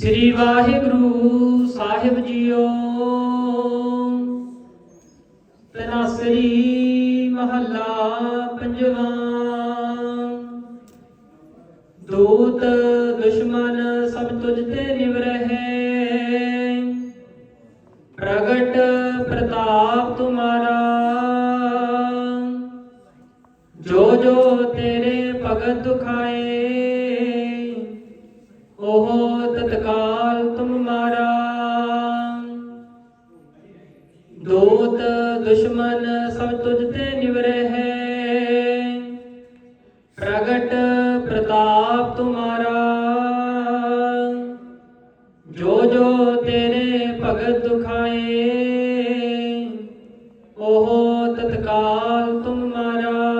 ਸ੍ਰੀ ਵਾਹਿਗੁਰੂ ਸਾਹਿਬ JIO. ਤਨਾਸਰੀ ਮਹੱਲਾ ਪੰਜਵਾਂ। ਦੂਤ ਦੁਸ਼ਮਨ ਸਭ ਤੁਝ ਤੇ ਨਿਵਰਹਿ। ਪ੍ਰਗਟ ਪ੍ਰਤਾਪ ਤੁਮਾਰਾ। ਜੋ ਜੋ ਤੇਰੇ ਭਗਤ ਦੁਖਾਏ ਦੂਤ ਦੁਸ਼ਮਨ ਸਭ ਤੁਝ ਤੇ ਨਿਵਰਹਿ ਪ੍ਰਗਟ ਪ੍ਰਤਾਪ ਤੁਮਾਰਾ। ਜੋ ਜੋ ਤੇਰੇ ਭਗਤ ਦੁਖਾਏ, ਉਹ ਤਤਕਾਲ ਤੁਮ ਮਾਰਾ।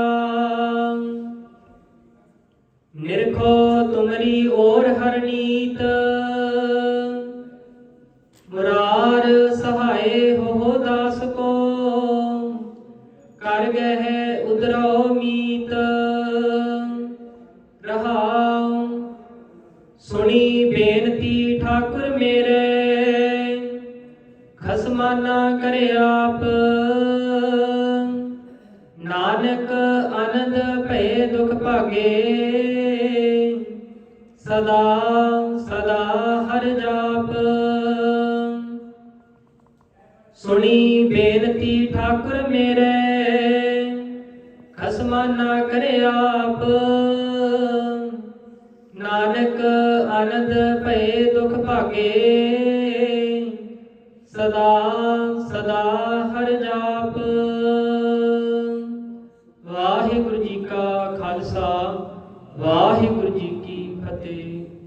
ਨਿਰਖੋ ਤੁਮਰੀ ਔਰ ਹਰਨੀਤ। ਉਦਰੋ ਮੀਤ ਰਹਾਉ। ਸੁਣੀ ਬੇਨਤੀ ਠਾਕੁਰ ਮੇਰੇ ਖਸਮਾਨਾ ਕਰੇ ਆਪ। ਨਾਨਕ ਆਨੰਦ ਭਏ ਦੁਖ ਭਾਗੇ, ਸਦਾ ਸਦਾ ਹਰ ਜਾਪ। ਸੁਣੀ ਬੇਨਤੀ ਠਾਕੁਰ ਮੇਰੇ ਅਸਮਾਨਾ ਕਰੇ ਆਪ। ਨਾਨਕ ਆਨੰਦ ਭਏ ਦੁਖ ਭਾਗੇ। ਸਦਾ ਸਦਾ ਹਰ ਜਾਪ। ਵਾਹਿਗੁਰੂ ਜੀ ਕਾ ਖਾਲਸਾ, ਵਾਹਿਗੁਰੂ ਜੀ ਕੀ ਫਤਿਹ।